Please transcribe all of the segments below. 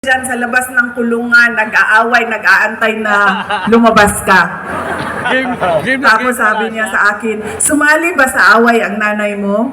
dyan sa labas ng kulungan, nag-aaway, nag-aantay na lumabas ka. Game, game Tapos game sabi niya sa akin, sumali ba sa away ang nanay mo?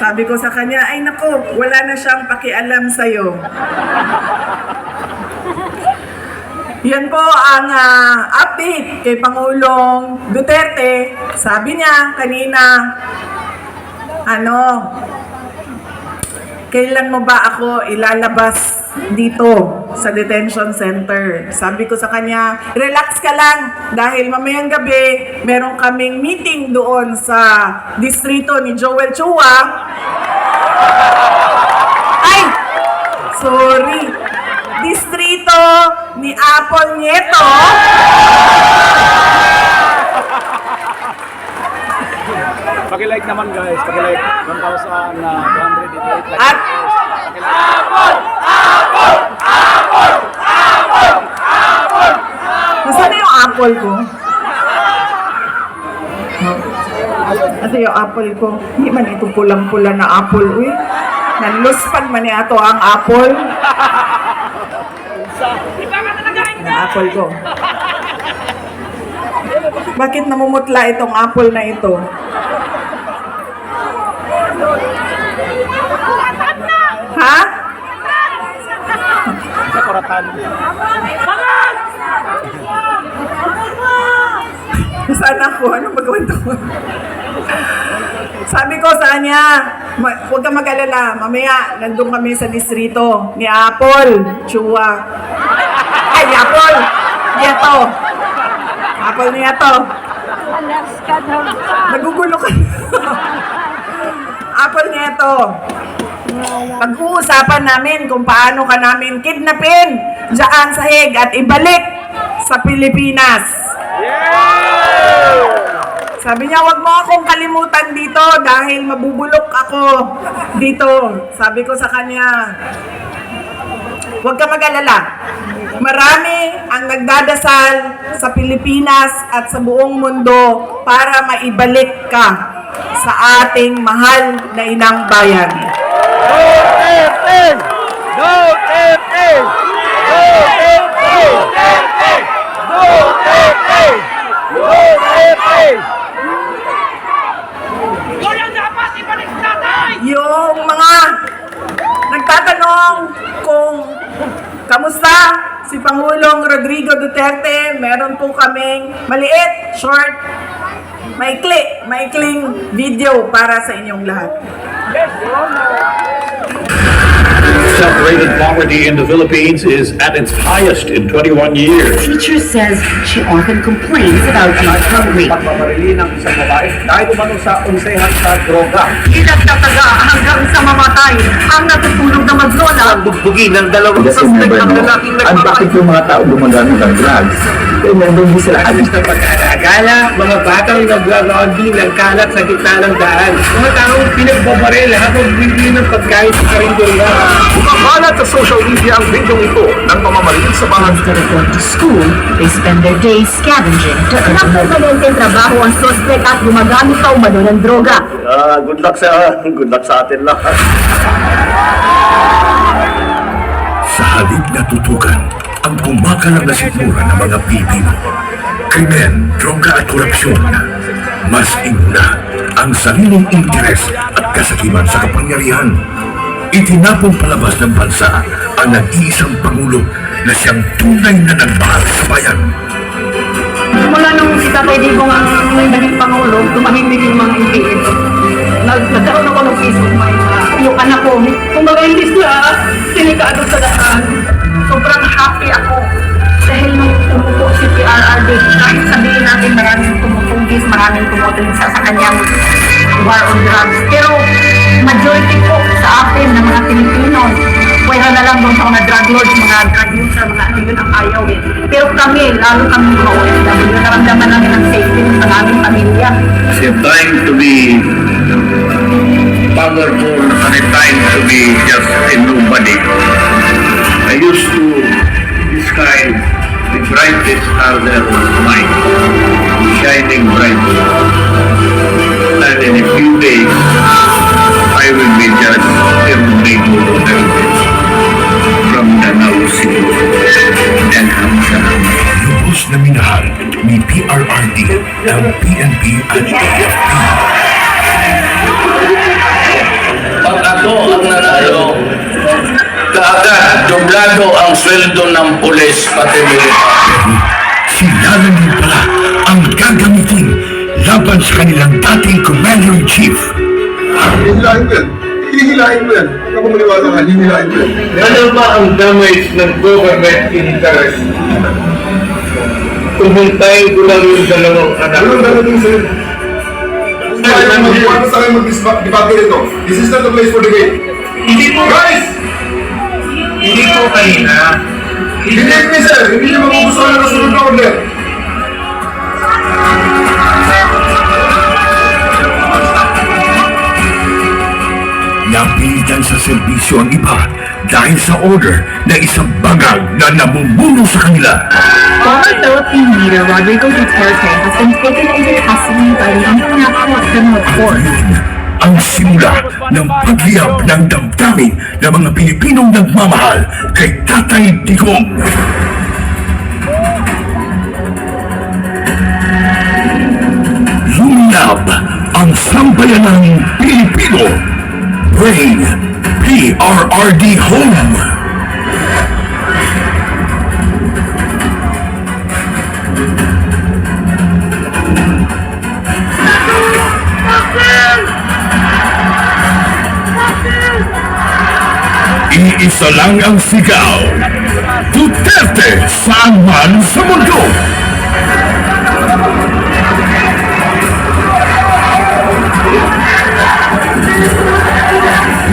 Sabi ko sa kanya, ay nako, wala na siyang pakialam sa'yo. Yan po ang ah, update kay Pangulong Duterte. Sabi niya kanina, ano, kailan mo ba ako ilalabas dito sa detention center? Sabi ko sa kanya, relax ka lang dahil mamayang gabi meron kaming meeting doon sa distrito ni Joel Chua. Ay! Sorry. Distrito ni Apple Nieto. Pakilike naman guys, pakilike 1,288 like. At Nasaan na yung apple ko? Ito yung apple ko. Hindi man ito pulang-pula na apple. Uy, nanluspan man niya ito ang apple. Na apple ko. Bakit namumutla itong apple na ito? Sa Koratan. Saan ako? Ano magawin to? Sabi ko sa kanya, huwag ka mag-alala. Mamaya, nandun kami sa distrito ni Apple, Chua. Ay, Apple! Nieto. Apple Nieto. Nagugulo ka. Apple Nieto. Pag-uusapan namin kung paano ka namin kidnapin dyan sa Hague at ibalik sa Pilipinas. Sabi niya, wag mo akong kalimutan dito dahil mabubulok ako dito. Sabi ko sa kanya, huwag ka mag-alala. Marami ang nagdadasal sa Pilipinas at sa buong mundo para maibalik ka sa ating mahal na inang bayan. Yung mga nagtatanong kung kamusta si Pangulong Rodrigo Duterte, meron po kaming maliit, short, maikli, maikling video para sa inyong lahat. Separated poverty in the Philippines is at its highest in 21 years. Teacher says she often complains about being hungry. Pagmamarili ng isang babae dahil umano sa unsehan sa droga. Inagtataga hanggang sa mamatay ang natutulog na maglola. bugbugin ng dalawang suspect ng lalaking Ang bakit nagpapay. yung mga tao gumagamit ng drugs? Kaya meron din sila Alis na pag-alagala, mga batang naglarondi ng kalat sa gitna ng daan. Mga taong pinagbabaril habang bibili ng pagkain sa karindulga. Kumalat sa social media ang video ito ng pamamaril sa Instead of going to school, they spend their days scavenging to earn trabaho ang suspect at gumagamit pa umano ng droga. Ah, good luck sa good luck sa atin lahat. Sa halip na tutukan ang kumakalat na sikmura ng mga Pilipino. Krimen, droga at korupsyon. Mas inguna ang sariling interes at kasakiman sa kapangyarihan. Itinapong palabas ng bansa ang nag-iisang Pangulo na siyang tunay na nagmahal sa bayan. Mula nung si Tatay Digong ang naging Pangulo, tumahimik yung mga. Nag nagkaroon ako ng of mind na yung anak ko, kumbaga hindi sila sinikado sa daan. Sobrang happy ako dahil nung tumupo si PRRD, kahit sabihin natin maraming tumutugis, maraming tumutugis sa, sa kanyang war on drugs. Pero majority po sa atin ng mga Pilipino, pwera na lang doon sa mga drug lords, mga drug user, mga ano yun ang ayaw eh. Pero kami, lalo kami mga OFW, naramdaman namin ang safety sa aming pamilya. A time to be powerful and a time to be just a nobody. I used to describe the brightest are their minds, shining brightly. And in a few days, I will be judged every from the Nausi and Hamza. Lubos na minahal ni PRRD ng PNP at AFP. Pag ato ang nanalo, kaagad doblado ang sweldo ng pulis pati militar. Sila na din pala ang gagamitin laban sa kanilang dating Commander-in-Chief. Hihilahin mo yan. Hihilahin mo yan. Ako maniwala ka, hihilahin mo yan. Ano ba ang damage ng government interest? Kumuntayin ko lang yung dalawang anak. Ano ang darating sa'yo? Sa akin mag-debate nito. This is not the place for debate. Hindi po, Guys! Hindi po kanina. Believe me sir, hindi niyo magugustuhan ang nasunod na order. Napilitan sa serbisyo ang iba dahil sa order na isang bagang na namumuno sa kanila. Former Philippine leader Rodrigo Duterte has been taken into custody by the International Criminal Court. Ang simula ng paghiyap ng damdamin ng mga Pilipinong nagmamahal kay Tatay Digong. Lumilab ang sambayanang Pilipino. Brain PRRD Home. Iisa lang ang sigaw. Duterte saan man sa mundo.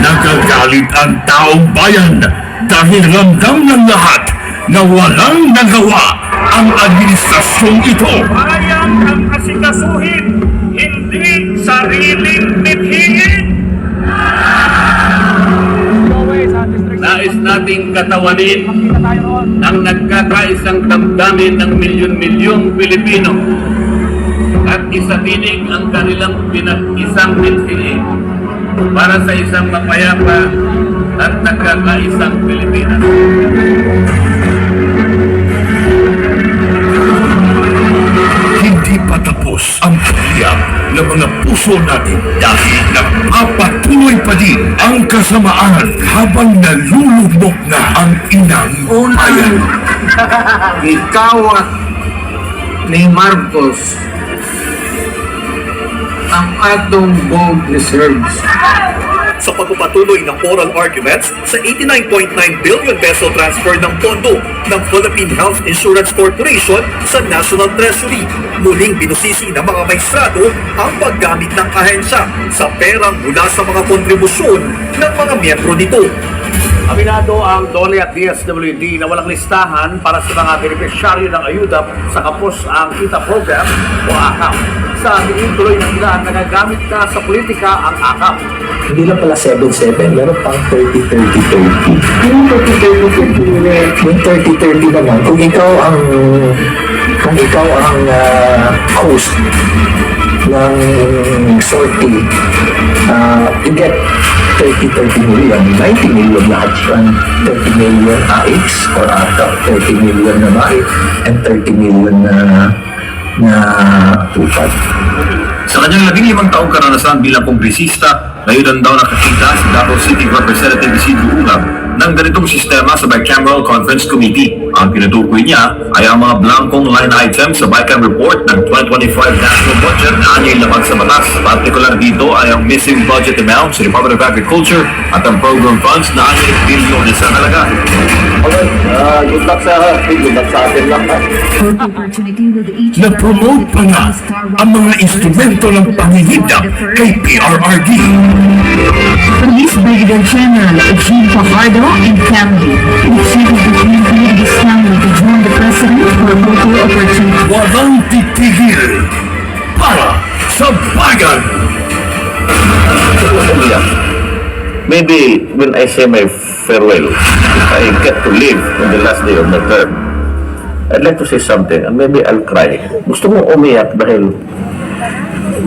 Nagagalit ang taong bayan dahil ramdam ng lahat na walang nagawa ang administrasyong ito. Bayang ang asikasuhin, hindi sariling mithiin. Nais nating katawanin ang nagkakaisang damdamin ng milyon-milyong Pilipino at isabinig ang kanilang pinag-isang mithiin para sa isang mapayapa at nagkakaisang Pilipinas. Hindi pa tapos ang paghiyap ng mga puso natin dahil kasamaan habang nalulubog na ang inang bayan. Ikaw at ni Marcos ang atong vote reserves. Sa pagpapatuloy ng oral arguments sa 89.9 billion peso transfer ng pondo ng Philippine Health Insurance Corporation sa National Treasury. Muling binusisi ng mga maestrado ang paggamit ng ahensya sa perang mula sa mga kontribusyon ng mga miyembro nito. Aminado ang DOLE at DSWD na walang listahan para sa mga beneficiaryo ng ayuda sa kapos ang kita program o AKAP. Sa tingin tuloy ng ilan, nagagamit na sa politika ang AKAP. Hindi lang pala 7-7, meron pang 30-30-30. Yung 30-30 Yung 30-30 naman, kung ikaw ang kung ikaw ang ah, host ng sortie, uh, you get 30-30 million, 90 million lahat yan. 30 million AX or ATAP, 30 million na MAIT, and 30 million na na tupad. Sa kanyang labing limang taong karanasan bilang kongresista, ngayon daw nakakita si Davao ng ganitong sistema sa Bicameral Conference Committee. Ang tinutukoy niya ay ang mga blankong line items sa BICAM report ng 2025 National Budget na anyay labag sa batas. Partikular dito ay ang missing budget amount sa Department of Agriculture at ang program funds na anyay bilyon sa halaga. Okay, ah, good luck sa, good luck sa atin lang. ha? Nag-promote pa nga ang mga instrumento ng panginhidap kay PRRD. Police Brigadier General Eugene Fajardo and family, the chief of the Philippine Islamic to join the president for a photo opportunity. Walang titigil para sa bayan. Maybe when I say my farewell, if I get to live on the last day of my term, I'd like to say something and maybe I'll cry. Gusto mo umiyak dahil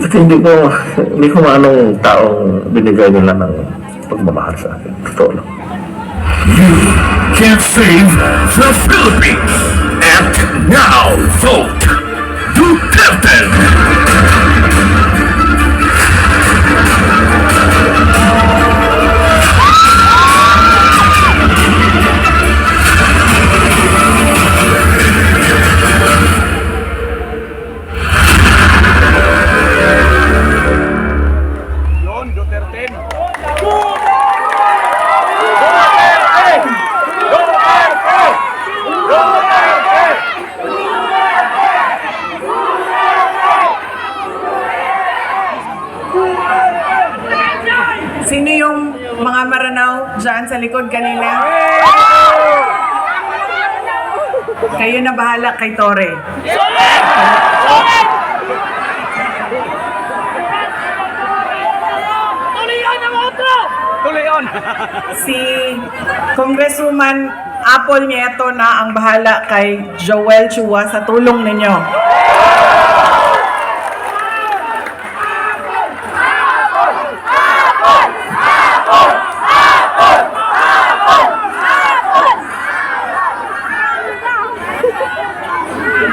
kasi hindi ko hindi ko maanong taong binigay nila ng pagmamahal sa akin. Totoo lang. You can save the Philippines. Act now. Vote Duterte. Dyan sa likod kanina? Kayo na bahala kay Tore. si Congresswoman Apple Nieto na ang bahala kay Joel Chua sa tulong ninyo.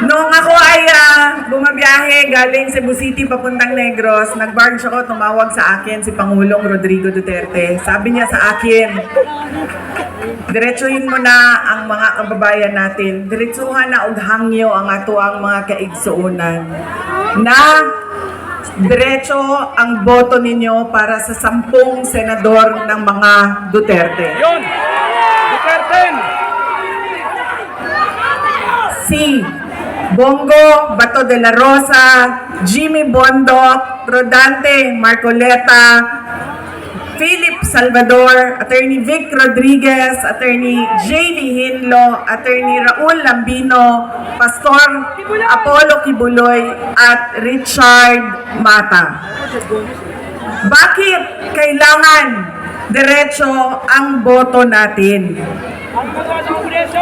Noong ako ay ah, bumabiyahe galing Cebu City papuntang Negros, nag-barge ako, tumawag sa akin si Pangulong Rodrigo Duterte. Sabi niya sa akin, diretsuhin mo na ang mga kababayan natin. Diretsuhan na og hangyo ang ato ang mga kaigsuunan. Na diretso ang boto ninyo para sa sampung senador ng mga Duterte. si Bongo Bato de la Rosa, Jimmy Bondo, Rodante Marcoleta, Philip Salvador, Attorney Vic Rodriguez, Attorney J.D. Hinlo, Attorney Raul Lambino, Pastor Apollo Kibuloy, at Richard Mata. Bakit kailangan diretso ang boto natin?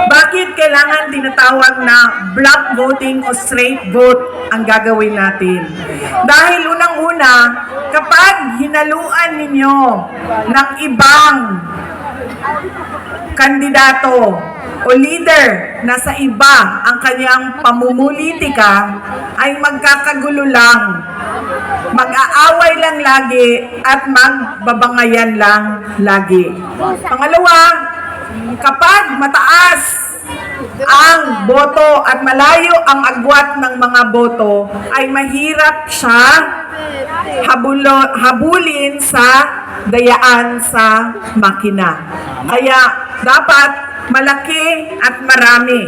Bakit kailangan tinatawag na block voting o straight vote ang gagawin natin? Dahil unang-una, kapag hinaluan ninyo ng ibang kandidato o leader na sa iba ang kanyang pamumulitika, ay magkakagulo lang mag-aaway lang lagi at magbabangayan lang lagi. Pangalawa, kapag mataas ang boto at malayo ang agwat ng mga boto, ay mahirap siya habulo, habulin sa dayaan sa makina. Kaya dapat malaki at marami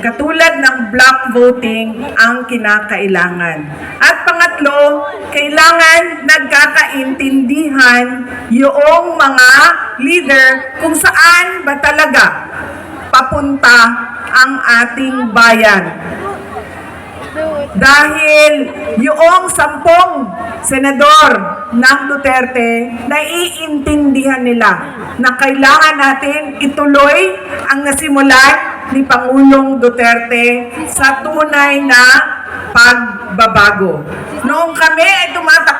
katulad ng block voting ang kinakailangan. At pangatlo, kailangan nagkakaintindihan yung mga leader kung saan ba talaga papunta ang ating bayan. Dahil yung sampung senador ng Duterte, naiintindihan nila na kailangan natin ituloy ang nasimulan ni Pangulong Duterte sa tunay na pagbabago. Noong kami ay tumatak